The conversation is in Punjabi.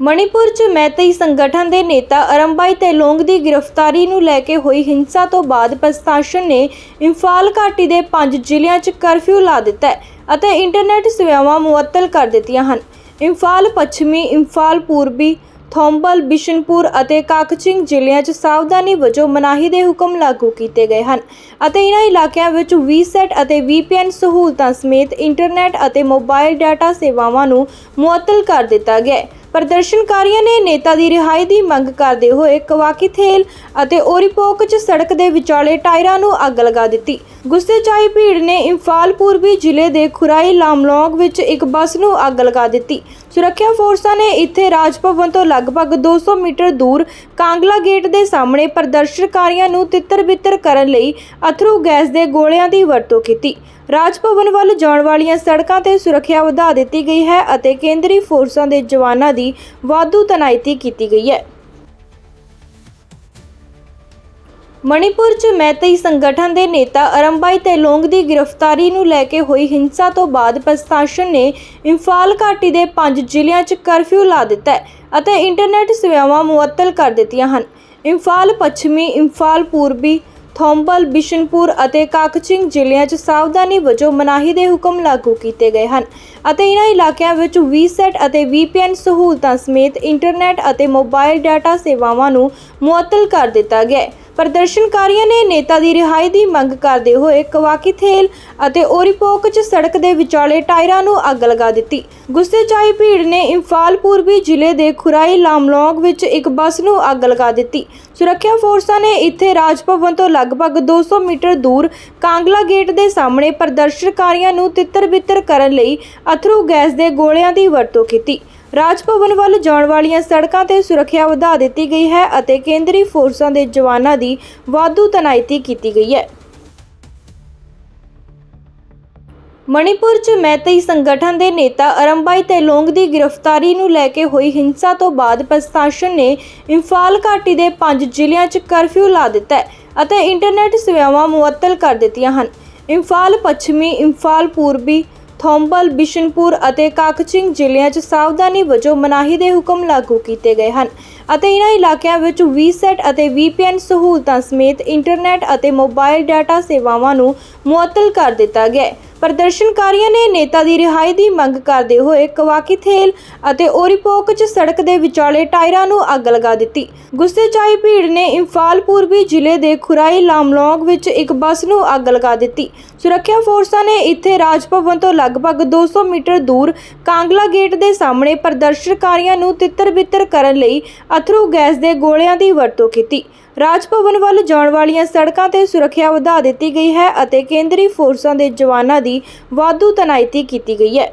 ਮਣੀਪੁਰ 'ਚ ਮੈਤਈ ਸੰਗਠਨ ਦੇ ਨੇਤਾ ਅਰਮਬਾਈ ਤੇਲੋਂਗ ਦੀ ਗ੍ਰਿਫਤਾਰੀ ਨੂੰ ਲੈ ਕੇ ਹੋਈ ਹਿੰਸਾ ਤੋਂ ਬਾਅਦ ਪ੍ਰਸ਼ਾਸਨ ਨੇ ਇੰਫਾਲ ਘਾਟੀ ਦੇ ਪੰਜ ਜ਼ਿਲ੍ਹਿਆਂ 'ਚ ਕਰਫਿਊ ਲਾ ਦਿੱਤਾ ਹੈ ਅਤੇ ਇੰਟਰਨੈਟ ਸੇਵਾਵਾਂ ਮੁਅੱਤਲ ਕਰ ਦਿੱਤੀਆਂ ਹਨ। ਇੰਫਾਲ ਪੱਛਮੀ, ਇੰਫਾਲ ਪੂਰਬੀ, ਥੌਂਬਲ, ਬਿਸ਼ਨਪੁਰ ਅਤੇ ਕਾਕਚਿੰਗ ਜ਼ਿਲ੍ਹਿਆਂ 'ਚ ਸਾਵਧਾਨੀ ਵਜੋਂ ਮਨਾਹੀ ਦੇ ਹੁਕਮ ਲਾਗੂ ਕੀਤੇ ਗਏ ਹਨ ਅਤੇ ਇਹਨਾਂ ਇਲਾਕਿਆਂ ਵਿੱਚ ਵੀਸੈਟ ਅਤੇ VPN ਸਹੂਲਤਾਂ ਸਮੇਤ ਇੰਟਰਨੈਟ ਅਤੇ ਮੋਬਾਈਲ ਡਾਟਾ ਸੇਵਾਵਾਂ ਨੂੰ ਮੁਅੱਤਲ ਕਰ ਦਿੱਤਾ ਗਿਆ ਹੈ। ਪ੍ਰਦਰਸ਼ਨਕਾਰੀਆਂ ਨੇ ਨੇਤਾ ਦੀ ਰਿਹਾਈ ਦੀ ਮੰਗ ਕਰਦੇ ਹੋਏ ਕਵਾਕੀਥੇਲ ਅਤੇ ਓਰੀਪੋਕ 'ਚ ਸੜਕ ਦੇ ਵਿਚਾਲੇ ਟਾਇਰਾਂ ਨੂੰ ਅੱਗ ਲਗਾ ਦਿੱਤੀ। ਗੁੱਸੇ 'ਚ ਆਈ ਭੀੜ ਨੇ ਇੰਫਾਲ ਪੂਰਬੀ ਜ਼ਿਲ੍ਹੇ ਦੇ ਖੁਰਾਈ ਲਾਮਲੋਂਗ ਵਿੱਚ ਇੱਕ ਬੱਸ ਨੂੰ ਅੱਗ ਲਗਾ ਦਿੱਤੀ। ਸੁਰੱਖਿਆ ਫੋਰਸਾਂ ਨੇ ਇੱਥੇ ਰਾਜ ਭਵਨ ਤੋਂ ਲਗਭਗ 200 ਮੀਟਰ ਦੂਰ ਕਾਂਗਲਾ ਗੇਟ ਦੇ ਸਾਹਮਣੇ ਪ੍ਰਦਰਸ਼ਨਕਾਰੀਆਂ ਨੂੰ ਤਿੱਤਰ-ਬਿੱਤਰ ਕਰਨ ਲਈ ਅਥਰੂ ਗੈਸ ਦੇ ਗੋਲਿਆਂ ਦੀ ਵਰਤੋਂ ਕੀਤੀ। ਰਾਜ ਭਵਨ ਵੱਲ ਜਾਣ ਵਾਲੀਆਂ ਸੜਕਾਂ ਤੇ ਸੁਰੱਖਿਆ ਵਧਾ ਦਿੱਤੀ ਗਈ ਹੈ ਅਤੇ ਕੇਂਦਰੀ ਫੋਰਸਾਂ ਦੇ ਜਵਾਨਾਂ ਦੀ ਵਾਧੂ ਤੈਨਾਤੀ ਕੀਤੀ ਗਈ ਹੈ। ਮਣੀਪੁਰ 'ਚ ਮੈਤਈ ਸੰਗਠਨ ਦੇ ਨੇਤਾ ਅਰੰਬਾਈ ਤੇਲੋਂਗ ਦੀ ਗ੍ਰਿਫਤਾਰੀ ਨੂੰ ਲੈ ਕੇ ਹੋਈ ਹਿੰਸਾ ਤੋਂ ਬਾਅਦ ਪ੍ਰਸ਼ਾਸਨ ਨੇ ਇੰਫਾਲ ਘਾਟੀ ਦੇ ਪੰਜ ਜ਼ਿਲ੍ਹਿਆਂ 'ਚ ਕਰਫਿਊ ਲਾ ਦਿੱਤਾ ਹੈ ਅਤੇ ਇੰਟਰਨੈਟ ਸੇਵਾਵਾਂ ਮੁਅੱਤਲ ਕਰ ਦਿੱਤੀਆਂ ਹਨ। ਇੰਫਾਲ ਪੱਛਮੀ, ਇੰਫਾਲ ਪੂਰਬੀ ਥੋਂਬਲ, ਬਿਸ਼ਨਪੁਰ ਅਤੇ ਕਾਕਚਿੰਗ ਜ਼ਿਲ੍ਹਿਆਂ 'ਚ ਸਾਵਧਾਨੀ ਵਜੋਂ ਮਨਾਹੀ ਦੇ ਹੁਕਮ ਲਾਗੂ ਕੀਤੇ ਗਏ ਹਨ ਅਤੇ ਇਹਨਾਂ ਇਲਾਕਿਆਂ ਵਿੱਚ ਵੀਸੈਟ ਅਤੇ VPN ਸਹੂਲਤਾਂ ਸਮੇਤ ਇੰਟਰਨੈਟ ਅਤੇ ਮੋਬਾਈਲ ਡਾਟਾ ਸੇਵਾਵਾਂ ਨੂੰ ਮੁਅੱਤਲ ਕਰ ਦਿੱਤਾ ਗਿਆ ਹੈ। ਪ੍ਰਦਰਸ਼ਨਕਾਰੀਆਂ ਨੇ ਨੇਤਾ ਦੀ ਰਿਹਾਈ ਦੀ ਮੰਗ ਕਰਦੇ ਹੋਏ ਕਵਾਕੀਥੇਲ ਅਤੇ ਓਰੀਪੋਕ 'ਚ ਸੜਕ ਦੇ ਵਿਚਾਲੇ ਟਾਇਰਾਂ ਨੂੰ ਅੱਗ ਲਗਾ ਦਿੱਤੀ। ਗੁੱਸੇ 'ਚ ਆਈ ਭੀੜ ਨੇ ਇੰਫਾਲ ਪੂਰਬੀ ਜ਼ਿਲ੍ਹੇ ਦੇ ਖੁਰਾਈ ਲਾਮਲੋਂਗ ਵਿੱਚ ਇੱਕ ਬੱਸ ਨੂੰ ਅੱਗ ਲਗਾ ਦਿੱਤੀ। ਸੁਰੱਖਿਆ ਫੋਰਸਾਂ ਨੇ ਇੱਥੇ ਰਾਜ ਭਵਨ ਤੋਂ ਲਗਭਗ 200 ਮੀਟਰ ਦੂਰ ਕਾਂਗਲਾ ਗੇਟ ਦੇ ਸਾਹਮਣੇ ਪ੍ਰਦਰਸ਼ਨਕਾਰੀਆਂ ਨੂੰ ਤਿੱਤਰ-ਬਿੱਤਰ ਕਰਨ ਲਈ ਅਥਰੂ ਗੈਸ ਦੇ ਗੋਲਿਆਂ ਦੀ ਵਰਤੋਂ ਕੀਤੀ। ਰਾਜ ਭਵਨ ਵੱਲ ਜਾਣ ਵਾਲੀਆਂ ਸੜਕਾਂ ਤੇ ਸੁਰੱਖਿਆ ਵਧਾ ਦਿੱਤੀ ਗਈ ਹੈ ਅਤੇ ਕੇਂਦਰੀ ਫੋਰਸਾਂ ਦੇ ਜਵਾਨਾਂ ਦੀ ਵਾਧੂ ਤੈਨਾਤੀ ਕੀਤੀ ਗਈ ਹੈ। ਮਣੀਪੁਰ 'ਚ ਮੈਤਈ ਸੰਗਠਨ ਦੇ ਨੇਤਾ ਅਰਮਬਾਈ ਤੇਲੋਂਗ ਦੀ ਗ੍ਰਿਫਤਾਰੀ ਨੂੰ ਲੈ ਕੇ ਹੋਈ ਹਿੰਸਾ ਤੋਂ ਬਾਅਦ ਪ੍ਰਸ਼ਾਸਨ ਨੇ ਇੰਫਾਲ ਘਾਟੀ ਦੇ ਪੰਜ ਜ਼ਿਲ੍ਹਿਆਂ 'ਚ ਕਰਫਿਊ ਲਾ ਦਿੱਤਾ ਹੈ ਅਤੇ ਇੰਟਰਨੈਟ ਸੇਵਾਵਾਂ ਮੁਅੱਤਲ ਕਰ ਦਿੱਤੀਆਂ ਹਨ। ਇੰਫਾਲ ਪੱਛਮੀ, ਇੰਫਾਲ ਪੂਰਬੀ ਥੋਂਬਲ, ਬਿਸ਼ਨਪੁਰ ਅਤੇ ਕਾਕਚਿੰਗ ਜ਼ਿਲ੍ਹਿਆਂ 'ਚ ਸਾਵਧਾਨੀ ਵਜੋਂ ਮਨਾਹੀ ਦੇ ਹੁਕਮ ਲਾਗੂ ਕੀਤੇ ਗਏ ਹਨ ਅਤੇ ਇਹਨਾਂ ਇਲਾਕਿਆਂ ਵਿੱਚ ਵੀਸੈਟ ਅਤੇ VPN ਸਹੂਲਤਾਂ ਸਮੇਤ ਇੰਟਰਨੈਟ ਅਤੇ ਮੋਬਾਈਲ ਡਾਟਾ ਸੇਵਾਵਾਂ ਨੂੰ ਮੁਅੱਤਲ ਕਰ ਦਿੱਤਾ ਗਿਆ ਹੈ। ਪ੍ਰਦਰਸ਼ਨਕਾਰੀਆਂ ਨੇ ਨੇਤਾ ਦੀ ਰਿਹਾਈ ਦੀ ਮੰਗ ਕਰਦੇ ਹੋਏ ਕਵਾਕੀਥੇਲ ਅਤੇ ਓਰੀਪੋਕ 'ਚ ਸੜਕ ਦੇ ਵਿਚਾਲੇ ਟਾਇਰਾਂ ਨੂੰ ਅੱਗ ਲਗਾ ਦਿੱਤੀ। ਗੁੱਸੇ 'ਚ ਆਈ ਭੀੜ ਨੇ ਇੰਫਾਲ ਪੂਰਬੀ ਜ਼ਿਲ੍ਹੇ ਦੇ ਖੁਰਾਈ ਲਾਮਲੋਂਗ ਵਿੱਚ ਇੱਕ ਬੱਸ ਨੂੰ ਅੱਗ ਲਗਾ ਦਿੱਤੀ। ਸੁਰੱਖਿਆ ਫੋਰਸਾਂ ਨੇ ਇੱਥੇ ਰਾਜ ਭਵਨ ਤੋਂ ਲਗਭਗ 200 ਮੀਟਰ ਦੂਰ ਕਾਂਗਲਾ ਗੇਟ ਦੇ ਸਾਹਮਣੇ ਪ੍ਰਦਰਸ਼ਨਕਾਰੀਆਂ ਨੂੰ ਤਿੱਤਰ-ਬਿੱਤਰ ਕਰਨ ਲਈ ਅਥਰੂ ਗੈਸ ਦੇ ਗੋਲਿਆਂ ਦੀ ਵਰਤੋਂ ਕੀਤੀ। ਰਾਜ ਭਵਨ ਵੱਲ ਜਾਣ ਵਾਲੀਆਂ ਸੜਕਾਂ ਤੇ ਸੁਰੱਖਿਆ ਵਧਾ ਦਿੱਤੀ ਗਈ ਹੈ ਅਤੇ ਕੇਂਦਰੀ ਫੋਰਸਾਂ ਦੇ ਜਵਾਨਾਂ ਦੀ ਵਾਧੂ ਤੈਨਾਤੀ ਕੀਤੀ ਗਈ ਹੈ।